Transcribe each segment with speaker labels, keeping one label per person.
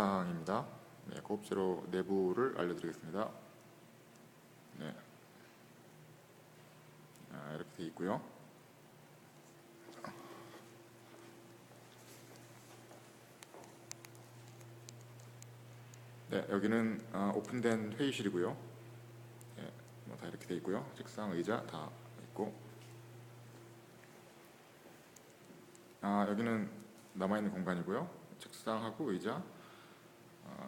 Speaker 1: 영상입니다. 네, 고급제로 내부를 알려드리겠습니다. 네. 아, 이렇게 돼 있고요. 네, 여기는 아, 오픈된 회의실이고요. 네, 뭐다 이렇게 돼 있고요. 책상, 의자 다 있고. 아, 여기는 남아 있는 공간이고요. 책상하고 의자 아,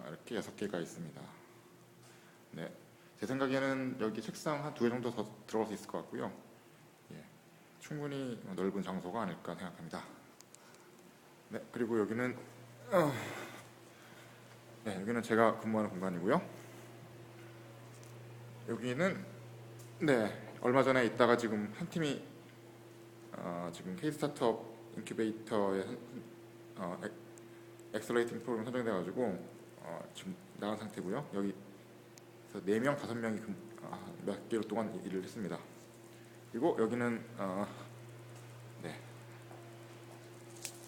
Speaker 1: 이렇게 여섯 개가 있습니다. 네, 제 생각에는 여기 책상 한 두 개 정도 더 들어갈 수 있을 것 같고요. 예, 충분히 넓은 장소가 아닐까 생각합니다. 네, 그리고 여기는 어, 네, 여기는 제가 근무하는 공간이고요. 여기는 네, 얼마 전에 있다가 지금 한 팀이 어, 지금 K 스타트업 인큐베이터에 한- 어, 엑- 엑셀레이팅 프로그램 선정돼 가지고 어, 지금 나간 상태고요. 여기 네 명, 다섯 명이 아, 몇 개월 동안 일을 했습니다. 그리고 여기는 어, 네,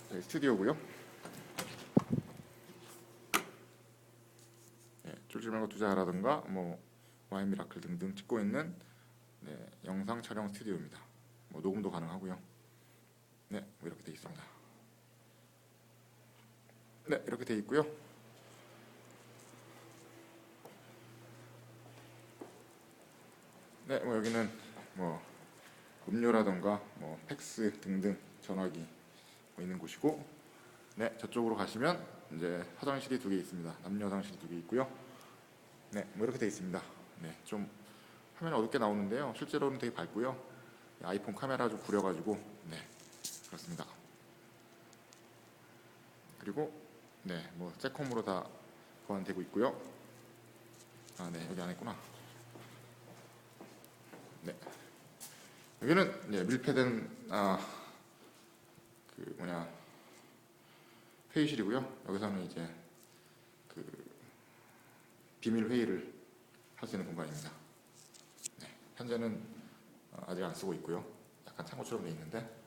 Speaker 1: 저희 스튜디오고요. 네, 쫄지 말고 투자하라든가 뭐 와인 미라클 등등 찍고 있는 네, 영상 촬영 스튜디오입니다. 뭐 녹음도 가능하고요. 네, 뭐 이렇게 돼 있습니다. 네, 이렇게 돼 있고요. 네, 뭐 여기는 뭐 음료라던가 뭐 팩스 등등 전화기 뭐 있는 곳이고, 네, 저쪽으로 가시면 이제 화장실이 두 개 있습니다. 남녀 화장실 두개 있고요. 네, 뭐 이렇게 돼 있습니다. 네, 좀 화면이 어둡게 나오는데요. 실제로는 되게 밝고요. 아이폰 카메라 좀 구려가지고, 네, 그렇습니다. 그리고 네, 뭐 잭홈으로 다 보완되고 있고요. 아, 네, 여기 안에 있구나. 네, 여기는 네, 밀폐된 아, 그 뭐냐 회의실이고요. 여기서는 이제 그 비밀 회의를 할 수 있는 공간입니다. 네, 현재는 어, 아직 안 쓰고 있고요. 약간 창고처럼 돼 있는데.